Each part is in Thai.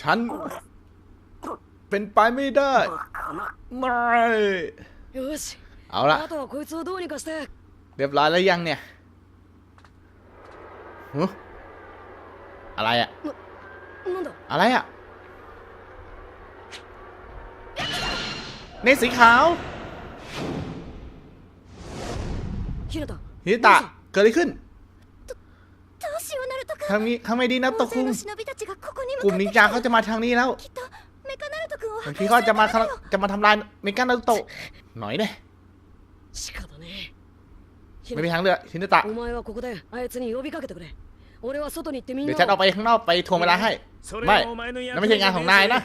ฉัน เป็นไปไม่ได้ ไม่ เอาละเรียบร้อยแล้วยังเนี่ยอะไรอะอะไรอะในสีขาวฮิตะเกิดอะไรขึ้น ทางนี้ทางไม่ดีนะโตคุงกลุ่มนินจาเขาจะมาทางนี้แล้วบางทีเขาจะมาจะมาทำลายเมกานารุโตะหน่อยเนี่ยไม่มีทางเลือกชินตะเดี๋ยวฉันออกไปข้างนอกไปทวงเวลาให้ ไม่นั่นไม่ใช่งานของนายนะ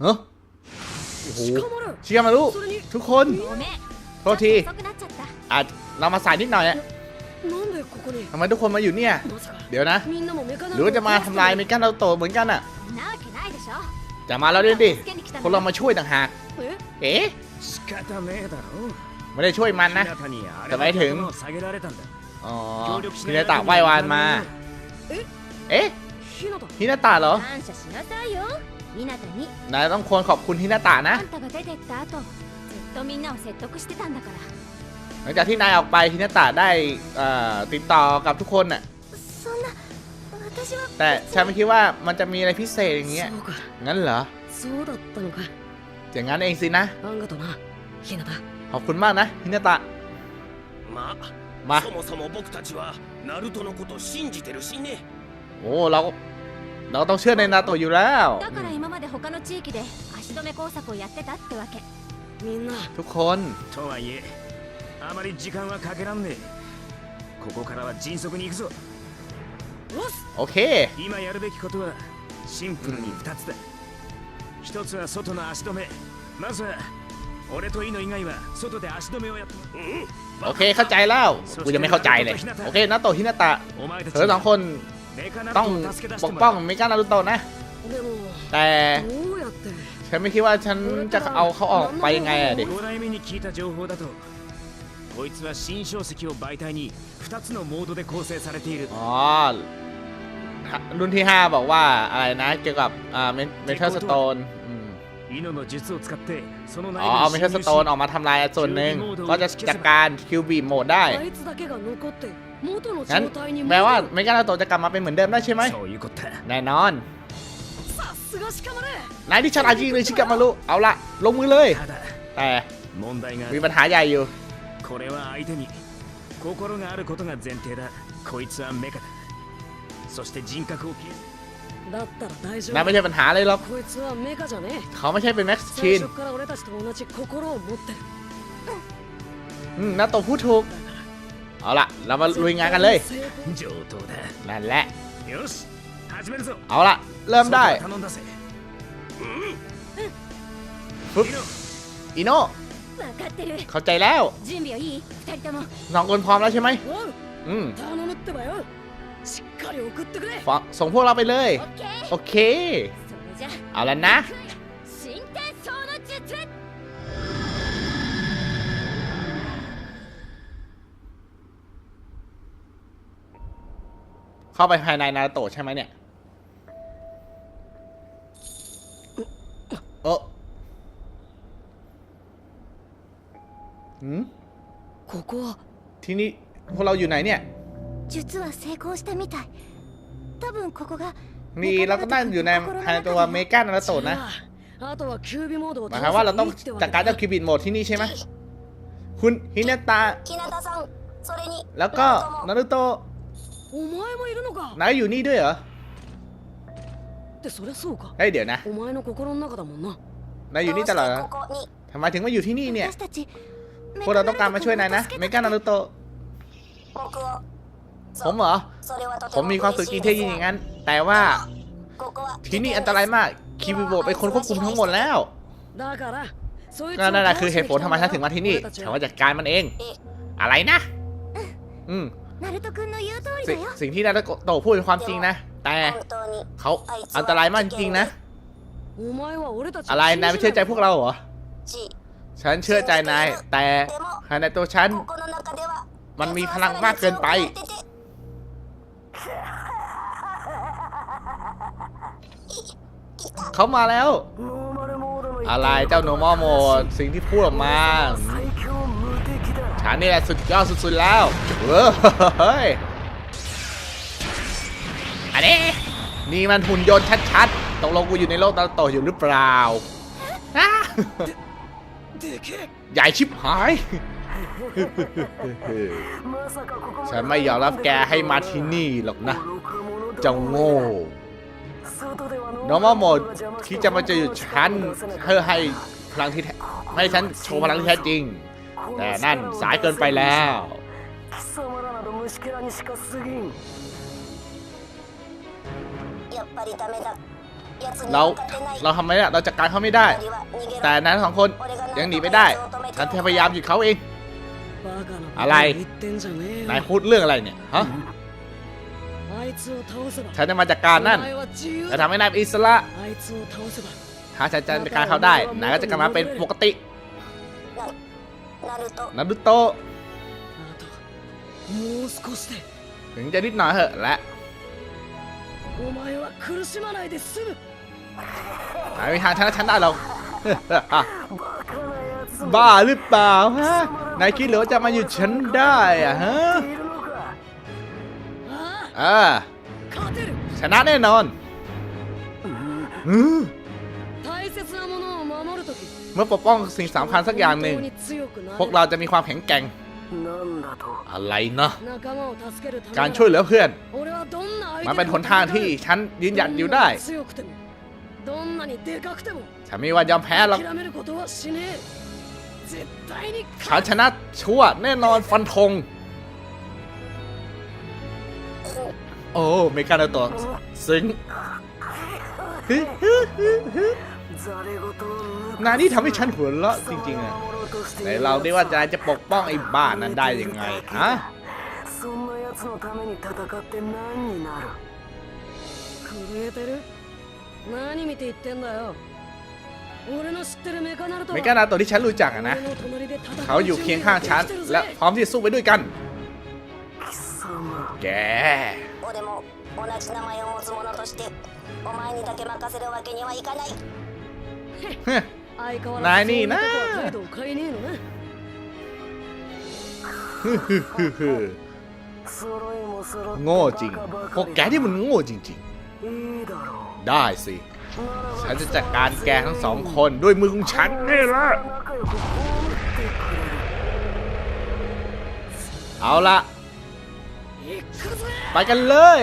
เฮ้อชิคามารุทุกคน โทษทีอาจเรามาสายนิดหน่อยอะ ทำไมทุกคนมาอยู่เนี่ย เดี๋ยวนะ หรือว่าจะมาทำลายเมกันเราโตเหมือนกันอะจะมาแล้วดิดิคนเรามาช่วยต่างหาก เอ๊ะไม่ได้ช่วยมันนะ แต่ไม่ถึง อ๋อฮินาตะไหววานมา เอ๊ะฮินาตะเหรอนายต้องควรขอบคุณฮินาตะนะ หลังจากที่นายออกไปฮินาตะได้ติดต่อกับทุกคนน่ะแต่ฉันไม่คิดว่ามันจะมีอะไรพิเศษอย่างเงี้ยงั้นเหรออย่างนั้นเองสินะขอบคุณมากนะฮินาตะมามาโอ้เราเราต้องเชื่อในนาโตอยู่แล้วทุกคน あまり時間はかけらんねえここからは迅速に行くぞおっす โอเค 今やるべきことはシンプルに2つだ1つは外の足止めまずは俺とイノ以外は外で足止めをやってもらう โอเคเข้าใจแล้วกูยังไม่เข้าใจเลย โอเคนาโตะฮินาตะ お前たち เธอสองคน メカナ ต้อง ルトを助け出し ป て ก も ป้ ら อง う เมกานารุโตะนะ でも แต่ どうやって ฉันไม่คิดว่าฉันจะเอาเขาออกไปยังไงอะดิ こいつは新書籍を媒体に2つのモードで構成されている อ๋อ รุ่นที่ 5 บอกว่าอะไรนะเกี่ยวกับอ่าเมทัลสโตน イノの術を使ってその内 อ๋อเอาเม 部 ทัล に ส 侵 โตน 入 ออก し มาทำลายส่วนหนึ่ง ก็จะจัดการคิวบีโหมดได้ あいつだけが残って元の งั้น 状態に แปลว่า 戻る เมกานาโตะจะกลับมาเป็นเหมือนเดิมได้ใช่ไหม そういうことだ แน่นอน さすがしかまれ นายที่ฉลาดจริงเลยชิกามารุเอาละลงมือเลย ただ แต่ 問題があ มี る ปัญหาใหญ่อยู่ これは相手に心があることが前提だこいつはメカだそして人格を消えだったら大丈 นายไม่ 夫 ใช่ปัญหาเลยหรอก こいつはメカじゃね เขาไม่ใช่เป็นแม็กซ์ え ชี 最 น 初から俺たちと同じ心を持ってる อืมนาโตะพูดถูก เอาละเรามาลุยงานกันเลย 成功上等だ นั่นแหละ よし始めるぞ เอาละเริ่มได้ 外は頼んだぜ ปึ๊บ イノ อิโน่ 分かってる เข้าใจแล้วสองคนพร้อมแล้วใช่ไหมอืมฟังส่งพวกเราไปเลย โอเค เอาแล้วนะข้าไปภายในนาโตะใช่ไหมเนี่ย เออหืม ここは ที่นี่พวกเราอยู่ไหนเนี่ย 術は成功したみたい多分ここが นี่เราก็นั่งอยู่ในภายในตัวเมกานารูโตะนะ じゃああとはキュービモードを หมายความว่าเราต้องจัดการเจ้าคิวบินโหมดที่นี่ใช่ไหม คุณฮินาตะ 木田さんそれに แล้วก็นารูโตะ お前もいるのか นายอยู่นี่ด้วยเหรอ ってそりゃそうか เฮ้ยเดี๋ยวนะ お前の心の中だもんな นายอยู่นี่ตลอดเหรอ ここに ทำไมถึงมาอยู่ที่นี่เนี่ย 私たち พวกเราต้องการมาช่วยนายนะ เมกานารุโตะ ผมเหรอ ผมมีความสุขจริงท่ยิ่อย่างนั้น แต่ว่าที่นี่อันตรายมากคีวิโบไปคนควบคุมทั้งหมดแล้ว นั่นแหละคือเหตุผลทำไมฉันถึงมาที่นี่ฉันว่าจัดการมันเอง อะไรนะ อืมสสิ่งที่นารุโตะพูดเป็นความจริงนะ แต่เขาอันตรายมากจริงนะ อะไร นายไม่เชื่อใจพวกเราเหรอ ฉันเชื่อใจนาย แต่ภายในตัวฉัน มันมีพลังมากเกินไป เขามาแล้ว อะไรเจ้าโนมอโมดสิ่งที่พูดออกมาฉันนี่แหละสุดยอดสุดๆแล้วเฮ้ยอันนี้นี่มันหุ่นยนต์ชัดๆตกลงกูอยู่ในโลกตาโตอยู่หรือเปล่า ใหญ่ชิบหาย ฉันไม่ยอมรับแกให้มาที่นี่หรอกนะ เจ้าโง่น้องมาโมดที่จะมาเจออยู่ฉันเพื่อให้พลังที่แท้ให้ฉันโชว์พลังที่แท้จริง แต่นั่นสายเกินไปแล้ว やっぱりダメだ奴に เราเราทำไม่ได้เราจัดการเขาไม่ได้ แต่นั้นสองคนยังหนีไม่ได้ฉันพยายามหยุดเขาเอง อะไรนายพูดเรื่องอะไรเนี่ยฮะฉันจะมาจัดการนั่นจะทำให้นายอิสระถ้าฉันจัดการเขาได้นายก็จะกลับมาเป็นปกตินารุโตะถึงจะนิดหน่อยเหอะและ お前は苦しまないで済む นายไม่มีทางชนะฉันได้หรอก บ้าหรือเปล่าฮะ นายคิดเหรือว่าจะมาหยุดฉันได้อะฮะ あ เออ あ勝てる ชนะแน่นอนอืม 大切なものを守るとき เมื่อปกป้องสิ่งสำคัญสักอย่างหนึ่ง 本当に強くなれる พวกเราจะมีความแข็งแกร่ง อะไรเนาะการช่วยเหลือเพื่อน มันเป็นหนทางที่ฉันยืนหยัดอยู่ได้ ฉันไม่ว่ายอมแพ้หรอกฉันชนะชัวแน่นอนฟันธงโอ้เมกาโนโตะซึ้ง นายนี่ทำให้ฉันหัวเราะจริงๆอะไหนเราได้ว่านายจะปกป้องไอ้บ้านนั้นได้ยังไงฮะ そんな奴のために戦って何になる震えてる何見て言ってんだよ俺の知ってるメカナルト เมกานาโตะที่ฉันรู้จักอะนะ 俺の隣で戦う เขาอยู่เคียงข้างฉัน และพร้อมที่จะสู้ไปด้วยกัน 貴様 แก 俺も同じ名前を持つ者としてお前にだけ任せるわけにはいかない ฮึ 相変わ นายนี่นะโง่จริง พวกแกที่มันโง่จริง ๆ ได้สิ ฉันจะจัดการแกทั้งสองคนด้วยมือของฉันนี่ละ เอาละ ไปกันเลย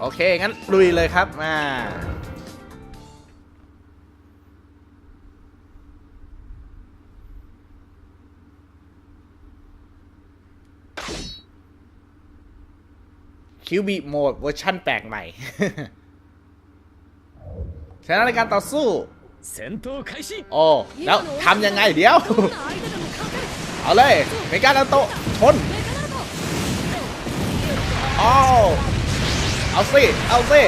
โอเค งั้นลุยเลยครับมาคิวบีโหมดเวอร์ชั่นแปลกใหม่ชนะในการต่อสู้โอ้แล้วทำยังไงเดี๋ยว เอาเลยเมกาดันโตชนอ้าว เอาสิ เอาสิ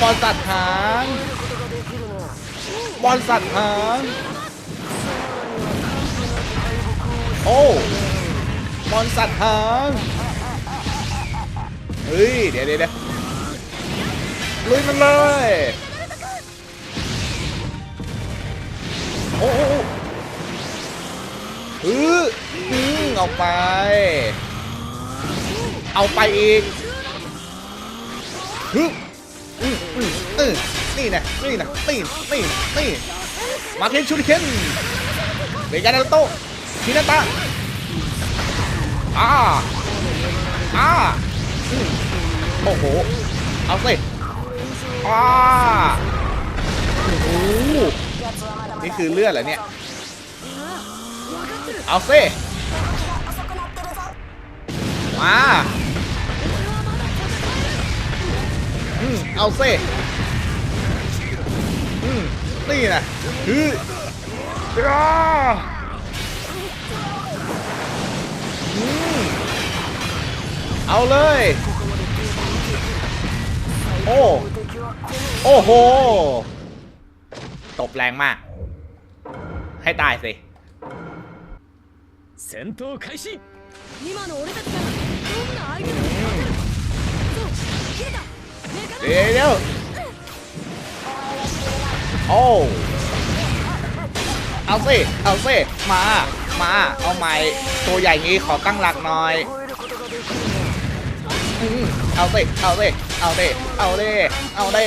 บอลสัตว์หางบอลสัตว์หางโอ้บอลสัตว์หางเฮ้ย เดี๋ยวเดี๋ยวเดี๋ยวลุยมันเลย โอ้โอ้โอ้อื้ออือ เอาไป เอาไปอีกฮึอืออือเออนี่นะนี่นะนี่นี่นี่มาเคนชูริเคนเบกานาโตะฮินาตะอ่าอ่าโอ้โห เอาสิอ่าโอ้โหนี่คือเลือดเหรอเนี่ย เอาสิมาอืมเอาสิอืมนี่นะฮืออ้าอืมเอาเลย โอ้ โอ้โห โต บแรงมาก ให้ตายสิ 戦闘開始今の俺たちな เดี๋ยวโอ้เอาสิเอาสิมา มา เอาใหม่ตัวใหญ่งี้ขอตั้งหลักหน่อยเอาสิเอาสิเอาสิเอาสิเอาสิ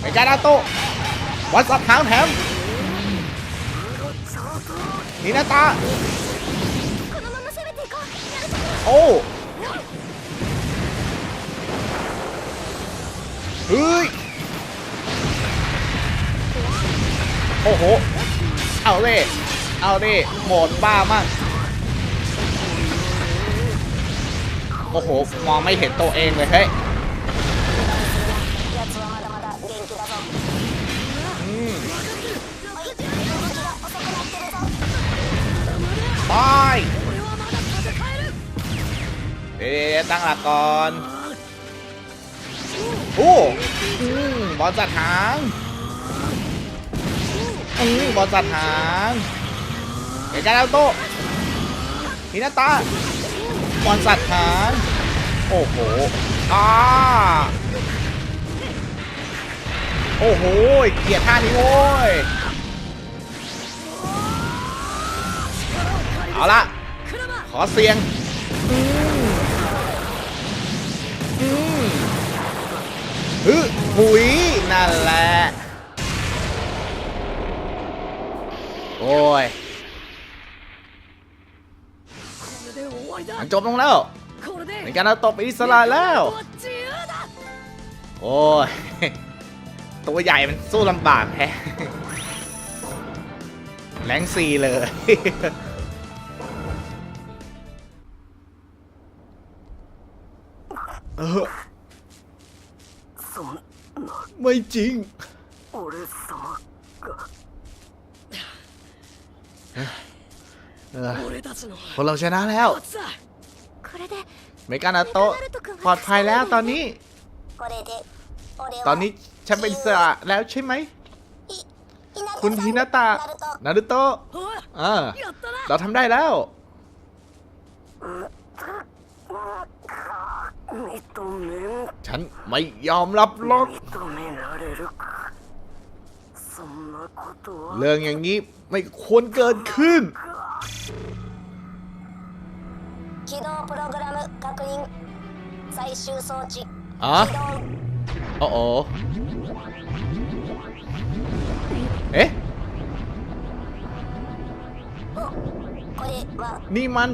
ไปจานาโตวัดสับหางแถมนี่นะตา โอ้เฮ้ยโอ้โห เอาเลยเอาดิโหมดบ้ามากโอ้โห มองไม่เห็นตัวเองเลยเฮ้ย奴は ดี๋ยวตั้งหลักก่อนโอ้บอลสัตว์หางบอลสัตว์หางเดี๋ยวจะเอาโตฮินาตาบอลสัตว์หางโอ้โหอ้าโอ้โห เกียร์ท่านี้โว้ย เอาละ ขอเสียง ฮึหุยนั่นแหละโอ้ยมันจบลงแล้วในการเราตบอิสระแล้ว โอ้ย ตัวใหญ่มันสู้ลำบากแฮะแรงซีเลย เออไม่จริง พวกเราชนะแล้ว เมกานาโตะปลอดภัยแล้วตอนนี้ ตอนนี้ฉันเป็นอิสระแล้วใช่ไหม คุณฮินาตะนารุโตะเราทำได้แล้ว ฉันไม่ยอมรับหรอกเรื่องอย่างนี้ไม่ควรเกิดขึ้นอะโอ้โหเอ๊ะนี่มัน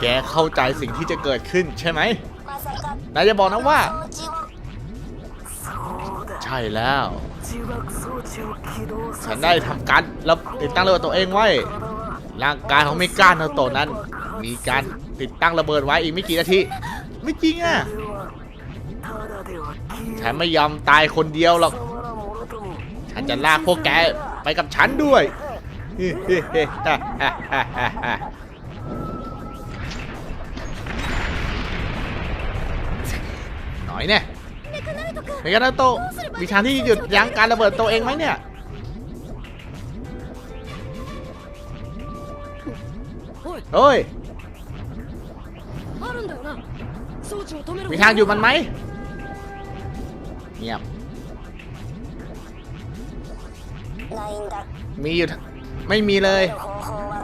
แกเข้าใจสิ่งที่จะเกิดขึ้นใช่ไหมนายจะบอกนะว่า ใช่แล้ว ฉันได้ทำการแล้วติดตั้งระเบิดตัวเองไว้ ร่างกายของมิก้านาโตนั้น มีการติดตั้งระเบิดไว้อีกไม่กี่นาที ไม่จริงอะ ฉันไม่ยอมตายคนเดียวหรอก ฉันจะลากพวกแกไปกับฉันด้วย น้อยเนี่ยเมกานาโตะมีทางที่หยุดยั้งการระเบิดตัวเองไหมเนี่ยเฮ้ยมีทางหยุดมันไหมเงียบมีอยู่ ไม่มีเลย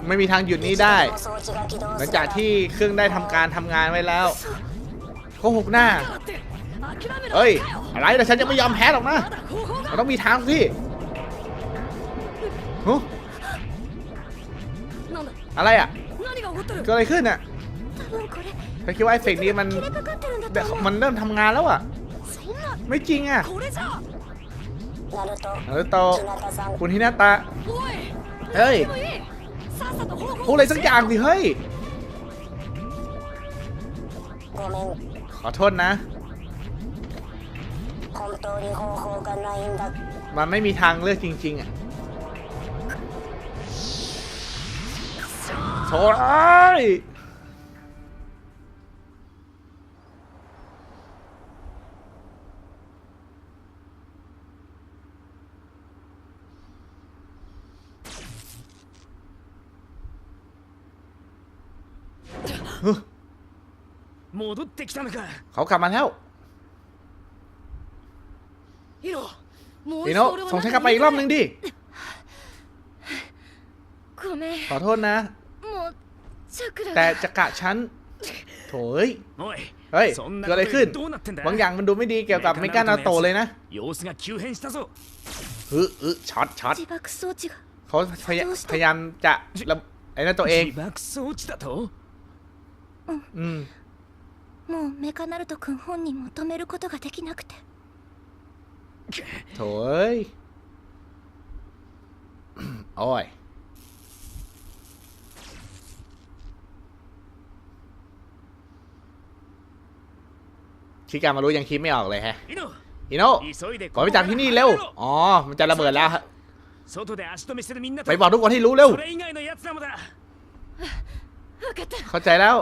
ไม่มีทางหยุดนี้ได้ หลังจากที่เครื่องได้ทำการทำงานไว้แล้วโคหกหน้าเอ้ย อะไรแต่ฉันจะไม่ยอมแพ้หรอกนะมันต้องมีทางสิฮะอะไรอะเกิดอะไรขึ้นอะฉันคิดว่าไอ้เฟกนี้มันมันเริ่มทำงานแล้วอะ ไม่จริงอะนารุโตะคุณฮินาตะ เฮ้ยพูดอะไรสักอย่างสิเฮ้ย ขอโทษนะ มันไม่มีทางเลือกจริง ๆ อะโธ่ 戻ってきたのか เขากลับมาแล้ว ヒロもう อี 一 โนะ 度俺を ส่งฉันกลับไปอีกรอบนึงดิ ごめん ขอโทษนะ もうチャクラ แต่ が จะกะฉันโถเอ้ย おい เฮ้ย そんな เกิด こ อะไร と ขึ้น でどうなってんだ บางอย่างมันดูไม่ดีเกี่ยวกับเมกานาโตะเลยนะ 様子が急変したぞ ฮึอึช็อตช็อต 自爆装置が เขาพยายพยายามจะระไอ้นั่นตัวเอง 自爆装置だと อืม もうメカナルト君本人も止めることができなくて โถเอ้ย โอ้ย ชิการมารู้ยังคิดไม่ออกเลยแฮะ イノ อิโนะ 急いで ขอไปจากที่นี่เร็ว อ๋อ มันจะระเบิดแล้วฮะ 外で足止めしてるみんなと ไปบอกทุกคนให้รู้เร็ว それ以外の奴らもだ分かった เข้าใจแล้ว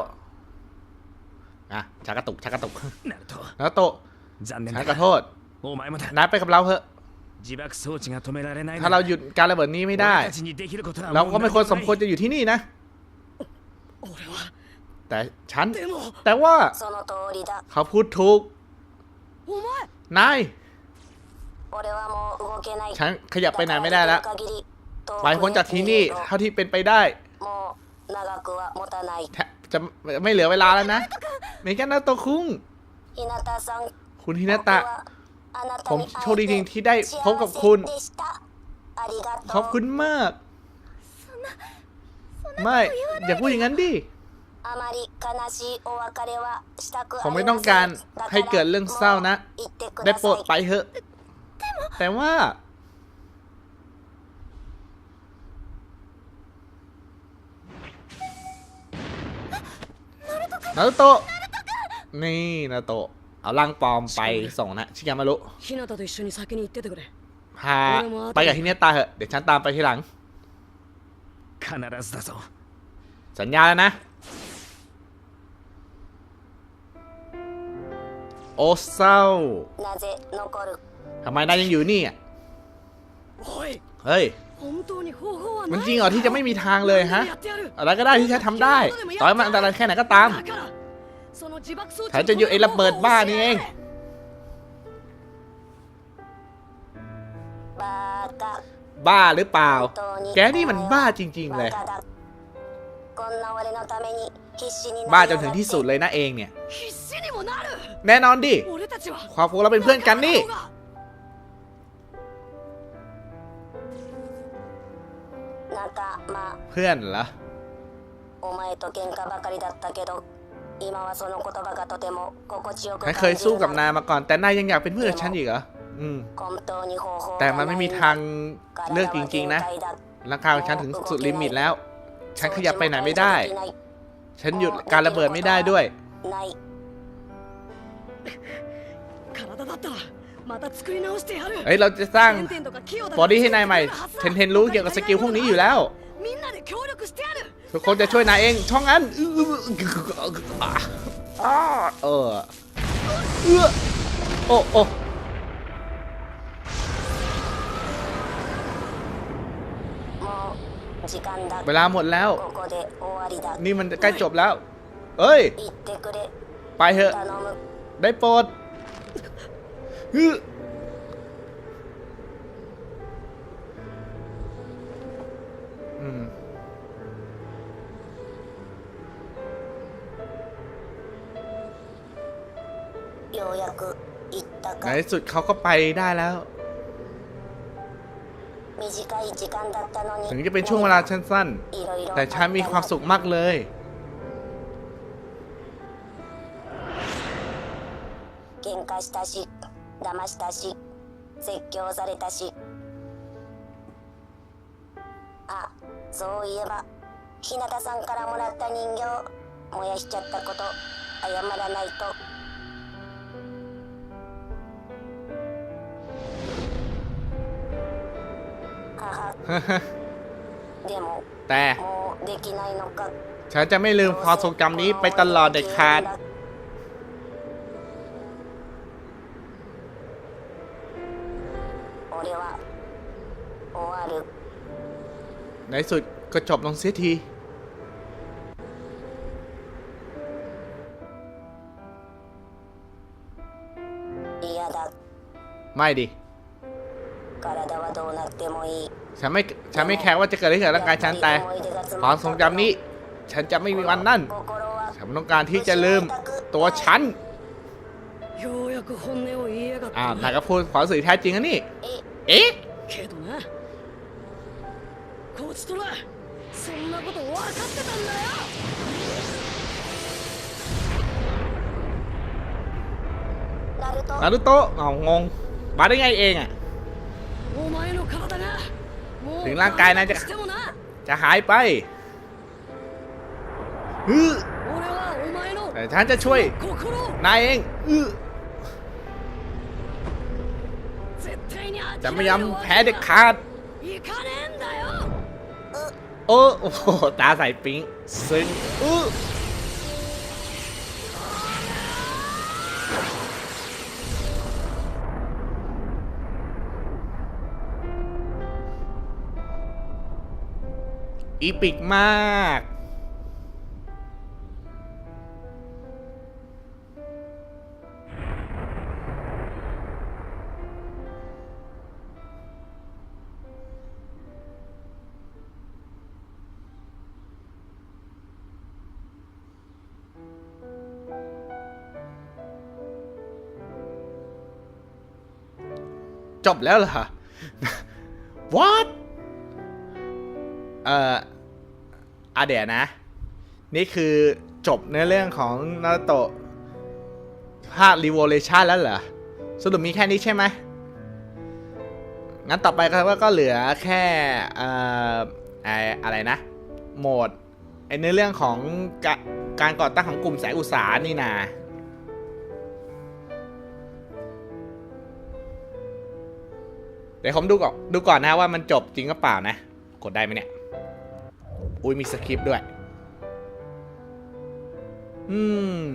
อะชากระตุกชากระตุกนารุโตะนาระโทษนายไปกับเราเถอะถ้าเราหยุดการระเบิดนี้ไม่ได้ เราก็ไม่ควรสมควรจะอยู่ที่นี่นะ แต่ฉัน แต่ว่า เขาพูดถูก นาย ฉันขยับไปไหนไม่ได้แล้ว ไปพ้นจากที่นี่ เท่าที่เป็นไปได้ จะไม่เหลือเวลาแล้วนะเมกานาโตคุงคุณฮินาตะ ผมโชคดีจริงที่ได้พบกับคุณ ขอบคุณมาก ไม่ อย่าพูดอย่างนั้นดิ ผมไม่ต้องการให้เกิดเรื่องเศร้านะ ได้โปรดไปเถอะ แต่ว่า นาโตะนี่นาโตะเอารังปลอมไปส่งนะชิยามารุพาไปกับฮิเนตาเหอะเดี๋ยวฉันตามไปทีหลังสัญญาแล้วนะ โอ้เศร้าทำไมนายยังอยู่นี่อะเฮ้ย มันจริงเหรอที่จะไม่มีทางเลยฮะ อะไรก็ได้ที่ฉันทำได้ ต่อยมันอันตรายแค่ไหนก็ตามฉันจะอยู่ไอ้ระเบิดบ้านี่เองบ้าหรือเปล่า แกนี่มันบ้าจริง ๆ เลย บ้าจนถึงที่สุดเลยนะเองเนี่ย แน่นอนดิ ความพวกเราเป็นเพื่อนกันนี่ 仲間 เพื่อนเหรอ お前と喧嘩ばかりだったけど今はその言葉がとても心地よく ฉัน 感 เคย じ สู้ る กับ の นายมาก่อน แต่นายยังอยากเป็นเพื่อนกับฉันอีกเหรอ อืม 本当に方法 แต่ が มัน な ไม่ い มี ん ทาง だ เลือกจริง ๆ นะร่างกายของฉันถึงสุดลิมิตแล้ว ฉันขยับไปไหนไม่ได้ ฉันหยุดการระเบิดไม่ได้ด้วย เฮ้ยเราจะสร้างบอดี้ให้นายใหม่ เทนเทนรู้เกี่ยวกับสกิลพวกนี้อยู่แล้ว ทุกคนจะช่วยนายเองช่องนั้นเออเอ้โอ้เวลาหมดแล้ว นี่มันใกล้จบแล้ว เอ้ย ไปเถอะ ได้โปรด ในที่สุดเขาก็ไปได้แล้ว ถึงจะเป็นช่วงเวลาชั้นสั้นแต่ฉันมีความสุขมากเลย 騙したし説教されたしあそういえば日向さんからもらった人形燃やしちゃったこと謝らないと母 でも แต่ もうできないのか ฉันจะไม่ลืมความทรงจำนี้ไปตลอดเด็ดขาด ว่าดึกในสุดก็จบลงเสียทีไม่ดิฉันไม่ ฉันไม่แคร์ว่าจะเกิดอะไรกับร่างกายฉันแต่ความทรงจำนี้ ฉันจะไม่มีวันนั่น ฉันต้องการที่จะลืมตัวฉันอ่าไหนก็พูดความสื่อแท้จริงอันนี้ เอ๊ะ ちとらそんなこと分かってたんだよ ナルト นารุโตะเอางง มาได้ไงเองอ่ะ お前の体がもうถึงร่างกายนายจะ してもな จะหายไปอื้อ 俺はお前の แต่ฉันจะช่วย 心を นายเองอื้อ 絶対に จะไม่ 諦める ยอมแพ้เด็ดขาด いかねえんだよ โอ้โอ้โหตาใส่ปิ๊งซึ้งอื้ออีปิกมาก จบแล้วเหรอ what เอ่ออะเดี๋ยวนะ นี่คือจบเนื้อเรื่องของนาโตะภาค Revolution แล้วเหรอ สรุปมีแค่นี้ใช่ไหมงั้นต่อไปก็ก็เหลือแค่เอ่ออะไรนะ โหมดไอเนื้อเรื่องของการก่อตั้งของกลุ่มแสงอุตสาหนี่นา เดี๋ยวผมดูก่อนดูก่อนนะว่ามันจบจริงหรือเปล่านะ กดได้ไหมเนี่ย อุ้ยมีสคริปต์ด้วย อืม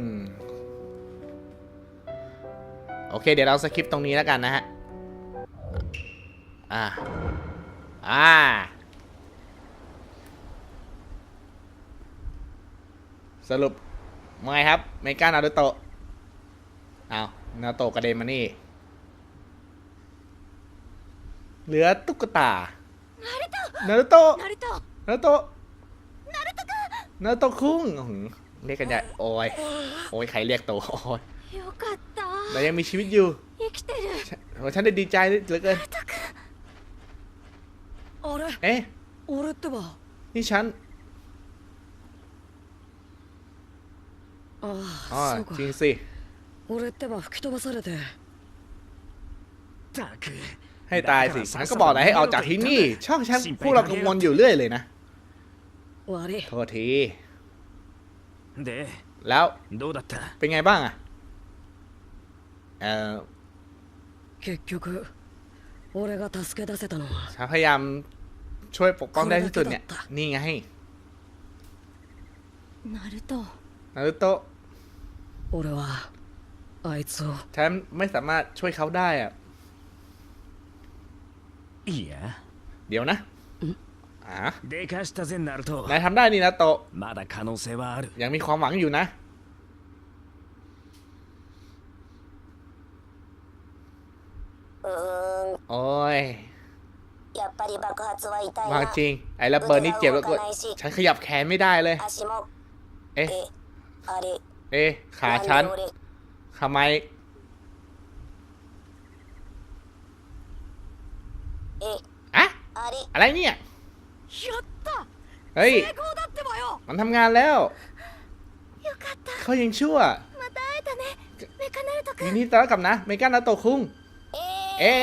โอเค เดี๋ยวเราสคริปต์ตรงนี้แล้วกันนะฮะ อ่า อ่าสรุปไมาไงครับเมกานารูโตะเอานาโตะกระเด็นมานี่ เหลือตุ๊กตา นารูโตะ ナルト นารูโตะนารูโตะคุงอื้อหือเรียกกันใหญ่โอ้ย โอ้ย ใครเรียกโตโอ้ย よかった แต่ยังมีชีวิตอยู่ 生きてる โอ้ยฉันได้ดีใจเหลือเกิน あれ เอ๊ะ 俺ってば นี่ฉัน あ อ๋อ あそうか จริงสิ 俺ってば吹き飛ばされてたく ให้ตายสิฉันก็บอกแล้วให้ออกจากที่นี่ ช่องฉันพวกเรากังวลอยู่เรื่อยเลยนะโทษทีแล้วเป็นไงบ้างอะเออฉันพยายามช่วยปกป้องได้ที่สุดเนี่ย นี่ไงนารุโตะนารุโตะฉันไม่สามารถช่วยเขาได้อะ いや เดี๋ยวนะอ่า でかしたぜナルト นายทำได้นี่นะโตะ まだ可能性はある ยังมีความหวังอยู่นะ うーん โอ้ย やっぱり爆発は痛い บาง な จริง ไอ้ระเบิดนี่เจ็บแล้วก็ฉันขยับแขนไม่ได้เลย 足も เอ๊ะ えあれ เอ๊ะ ขา なんで ฉัน 俺 ทำไม อะอะไรเนี่ย เฮ้ย มันทำงานแล้ว เขายังชั่วยินดีต้อนรับกับนะ เมกานาโตคุง เอ๊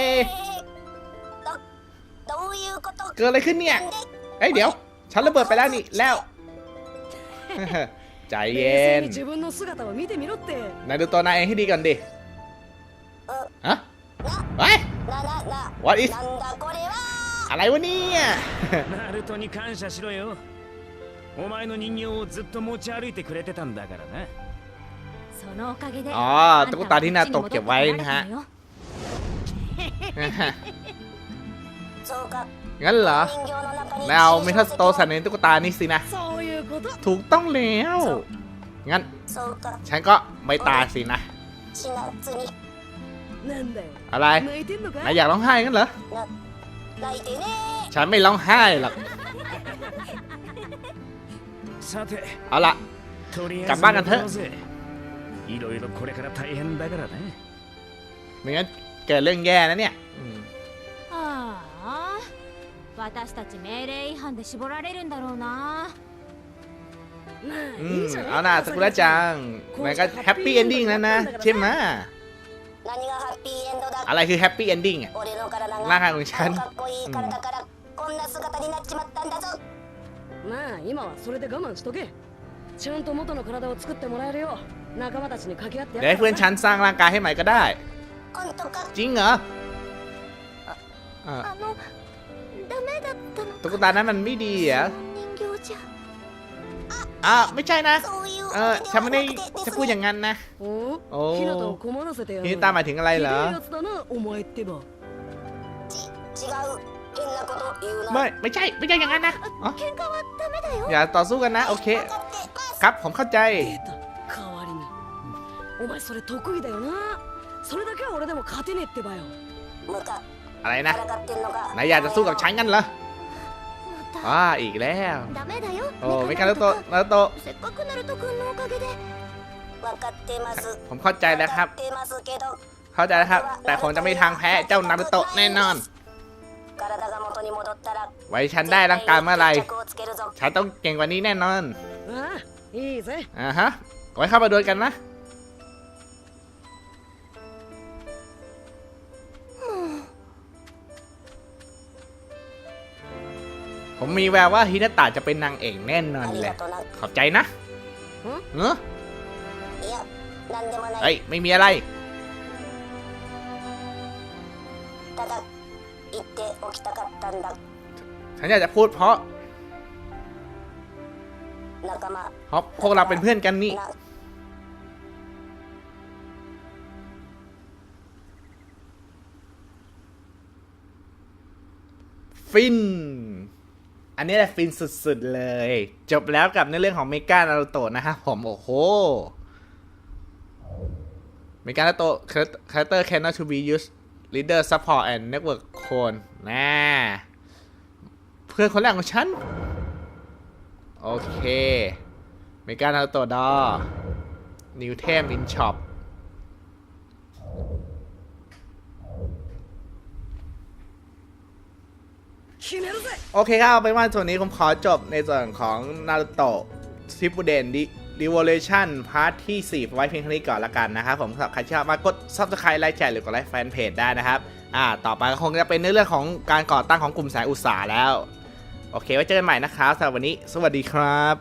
เกิดอะไรขึ้นเนี่ย เอ้ยเดี๋ยว ฉันระเบิดไปแล้วนี่ แล้ว ใจเย็นนายดูตัวนายเองให้ดีก่อนดิ ฮะ ไป What is なんだこれは อะไรวะเนี่ย ナルトに感謝しろよお前の人形をずっと持ち歩いてくれてたんだからなそのおかげで อ๋อตุ๊กตาที่นาโตะเก็บไว้นะฮะ そうか งั้นเหรอ 人形の中に แล้วเอาเมทัลสโตนใส่ในตุ๊กตานี่สินะ そういうこと ถูกต้องแล้ว งั้น そうか ฉันก็ไม่ตายสินะ 千夏になんだよ อะไร 泣いてんのか นายอยากร้องไห้งั้นเหรอ 泣いてね ฉันไม่ร้องไห้หรอก さて เอาละ とりあえずกลับบ้านกันเถอะ 戻ろうぜいろいろこれから大変だからね ไม่งั้นเกิดเรื่องแย่นะเนี่ยอืม ああ私たち命令違反で絞られるんだろうなまあ อื い ม いじゃない เอาน่ะสกุระจังมันก็แฮปปี้เอนดิ้งแล้วนะใช่ไหม 何がハッピーエンドだ อะไรคือแฮปปี้เอนดิ้งอ่ะ 俺の体が ร่างกายของฉัน かっこいい体からこんな姿になっちまったんだぞまあ今はそれで我慢しとけちゃんと元の体を作ってもらえるよう仲間たちに掛け合ってや เดี๋ยวให้เพื่อนฉันสร้างร่างกายให้ใหม่ก็ได้ 本当か จริงเหรออ่ะ あのダメだったの ตุ๊กตานั้นมันไม่ดีเหรอ 人形じゃ อ่าไม่ใช่นะ เออฉันไม่ได้จะพูดอย่างนั้นนะ โอ้ฮินตาหมายถึงอะไรเหรอ ไม่ไม่ใช่ไม่ใช่อย่างนั้นนะอ๋ออย่าต่อสู้กันนะ โอเค ครับผมเข้าใจอะไรนะนายอยากจะสู้กับฉันกันเหรอ อ่าอีกแล้วโอ้ไม่การนารุโตะนารุโตะผมเข้าใจแล้วครับ เข้าใจแล้วครับ แต่คงจะไม่ทางแพ้เจ้านารุโตะแน่นอน ไว้ฉันได้ร่างกายเมื่อไหร่ฉันต้องเก่งกว่านี้แน่นอนอ่าฮะไว้เข้ามาดูลกันนะ ผมมีแววว่าฮินาตะจะเป็นนางเอกแน่นอนเลยขอบใจนะเออเฮ้ยไม่มีอะไรฉันอยากจะพูดเพราะเพราะพวกเราเป็นเพื่อนกันนี่ฟิน อันนี้แหละฟินสุดๆเลย จบแล้วกับในเรื่องของเมกานารุโตะนะครับผม โอ้โห เมกานารุโตะ character cannot to be used leader support and network clone น่าเพื่อนคนแรกของฉัน โอเค เมกานารุโตะดอ New Theme in Shop 決めるぜ โอเคครับเอาเป็นว่าส่วนนี้ผมขอจบในส่วนของนารูโตะซิปูเดนดิเรโวลูชันพาร์ทที่ 4 ไว้เพียงเท่านี้ก่อนละกันนะครับผมสำหรับใครที่ชอบมากด Subscribe ไลค์แชร์หรือกดไลค์แฟนเพจได้นะครับอ่าต่อไปก็คงจะเป็นในเรื่องของการก่อตั้งของกลุ่มสายอุตสาหแล้ว โอเค ไว้เจอกันใหม่นะครับสำหรับวันนี้ สวัสดีครับ